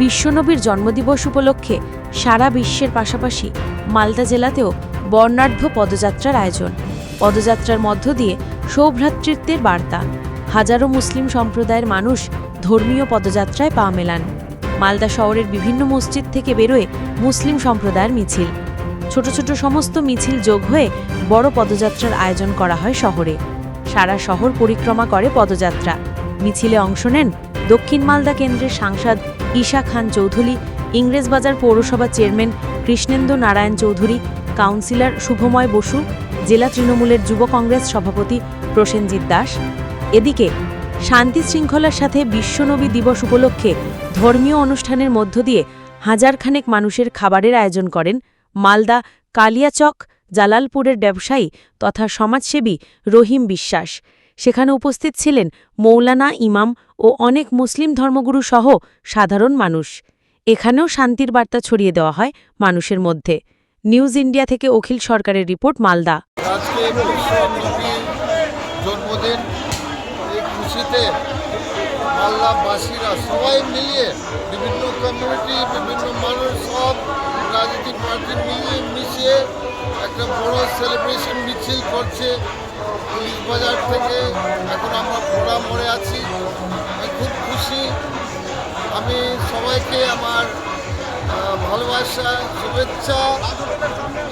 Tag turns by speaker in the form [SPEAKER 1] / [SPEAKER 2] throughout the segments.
[SPEAKER 1] বিশ্বনবীর জন্মদিবস উপলক্ষে সারা বিশ্বের পাশাপাশি মালদা জেলাতেও বর্ণাঢ্য পদযাত্রার আয়োজন। পদযাত্রার মধ্য দিয়ে সৌভ্রাতৃত্বের বার্তা। হাজারো মুসলিম সম্প্রদায়ের মানুষ ধর্মীয় পদযাত্রায় পা মেলান। মালদা শহরের বিভিন্ন মসজিদ থেকে বেরোয় মুসলিম সম্প্রদায়ের মিছিল। ছোট ছোট সমস্ত মিছিল যোগ হয়ে বড় পদযাত্রার আয়োজন করা হয় শহরে। সারা শহর পরিক্রমা করে পদযাত্রা। মিছিলে অংশ নেন দক্ষিণ মালদা কেন্দ্রের সাংসদ ঈশা খান চৌধুরী, ইংরেজবাজার পৌরসভা চেয়ারম্যান কৃষ্ণেন্দু নারায়ণ চৌধুরী, কাউন্সিলর শুভময় বসু, জেলা তৃণমূলের যুব কংগ্রেস সভাপতি প্রসেনজিৎ দাস। এদিকে, শান্তি শৃঙ্খলার সাথে বিশ্বনবী দিবস উপলক্ষে ধর্মীয় অনুষ্ঠানের মধ্য দিয়ে হাজারখানেক মানুষের খাবারের আয়োজন করেন মালদা কালিয়াচক, জালালপুরের ব্যবসায়ী তথা সমাজসেবী রহিম বিশ্বাস। সেখানে উপস্থিত ছিলেন মৌলানা ইমাম ও অনেক মুসলিম ধর্মগুরু সহ সাধারণ মানুষ। এখানেও শান্তির বার্তা ছড়িয়ে দেওয়া হয় মানুষের মধ্যে। নিউজ ইন্ডিয়া থেকে অখিল সরকারের রিপোর্ট, মালদা।
[SPEAKER 2] মাল্লাবাসীরা সবাই মিলিয়ে বিভিন্ন কমিউনিটি বিভিন্ন মানুষ সব পার্টি মিলিয়ে মিশিয়ে একটা বড় সেলিব্রেশন মিছিল করছে। পুলিশ বাজার থেকে এখন আমরা ঘোড়া মোড়ে আছি। আমি খুব খুশি। আমি সবাইকে আমার ভালোবাসা, শুভেচ্ছা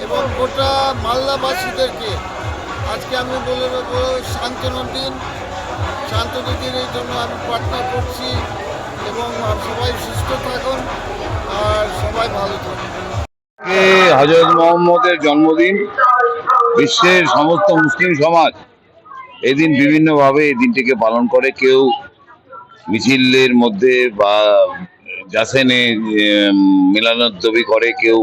[SPEAKER 2] এবং গোটা মালদাবাসীদেরকে আজকে আমি বলে দেবো শান্তনুর দিন। শান্তনুর দিনের জন্য আমি প্রার্থনা করছি এবং সবাই সুস্থ থাকুন আর সবাই ভালো থাকুন।
[SPEAKER 3] হজরত মোহাম্মদের জন্মদিন। বিশ্বের সমস্ত মুসলিম সমাজ এদিন বিভিন্নভাবে এই দিনটিকে পালন করে। কেউ মিছিলের মধ্যে বা জাসেনে মিলানোদ্দবি করে, কেউ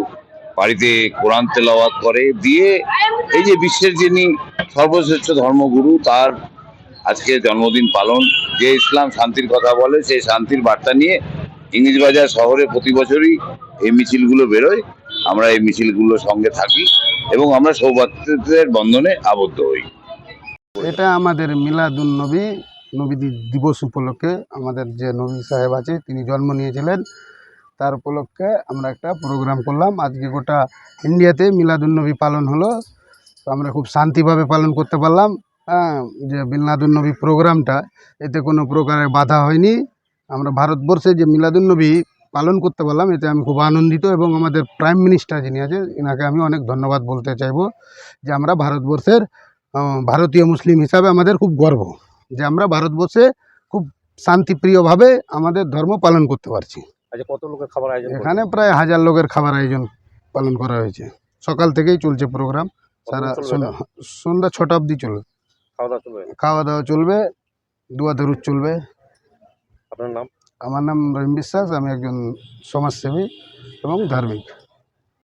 [SPEAKER 3] বাড়িতে কোরআন তেলাওয়াত করে। দিয়ে এই যে বিশ্বের যিনি সর্বশ্রেষ্ঠ ধর্মগুরু, তার আজকে জন্মদিন পালন, যে ইসলাম শান্তির কথা বলে, সেই শান্তির বার্তা নিয়ে ইংরেজবাজার শহরে প্রতি বছরই এই মিছিলগুলো বেরোয়। আমরা এই মিছিলগুলোর সঙ্গে থাকি। এবং আমরা সৌভাতৃত্বের বন্ধনে আবদ্ধ হই।
[SPEAKER 4] এটা আমাদের মিলাদুন নবী নবী দিবস উপলক্ষে আমাদের যে নবী সাহেব আছে, তিনি জন্ম নিয়েছিলেন। তার উপলক্ষে আমরা একটা প্রোগ্রাম করলাম। আজকে গোটা ইন্ডিয়াতে মিলাদুন নবী পালন হলো। তো আমরা খুব শান্তিভাবে পালন করতে পারলাম। হ্যাঁ যে মিলাদুন নবী প্রোগ্রামটা, এতে কোনো প্রকারের বাধা হয়নি। আমরা ভারতবর্ষে যে মিলাদুন নবী পালন করতে পারলাম এতে আমি খুব আনন্দিত এবং আমাদের প্রাইম মিনিস্টার যিনি আছে এনাকে আমি অনেক ধন্যবাদ বলতে চাইব যে আমরা ভারতবর্ষের ভারতীয় মুসলিম হিসাবে আমাদের খুব গর্ব যে আমরা ভারতবর্ষে খুব শান্তিপ্রিয়ভাবে আমাদের ধর্ম পালন করতে পারছি।
[SPEAKER 5] আচ্ছা কত লোকের খাবার আয়োজন
[SPEAKER 4] এখানে প্রায় হাজার লোকের খাবার আয়োজন পালন করা হয়েছে। সকাল থেকেই চলছে প্রোগ্রাম সারা সন্ধ্যা- সন্ধ্যা ছটা অবধি চলবে।
[SPEAKER 5] খাওয়া দাওয়া চলবে?
[SPEAKER 4] খাওয়া দাওয়া চলবে দুয়া দরুদ চলবে।
[SPEAKER 5] আপনার নাম?
[SPEAKER 4] আমার নাম রহিম বিশ্বাস আমি একজন সমাজসেবী এবং ধার্মিক।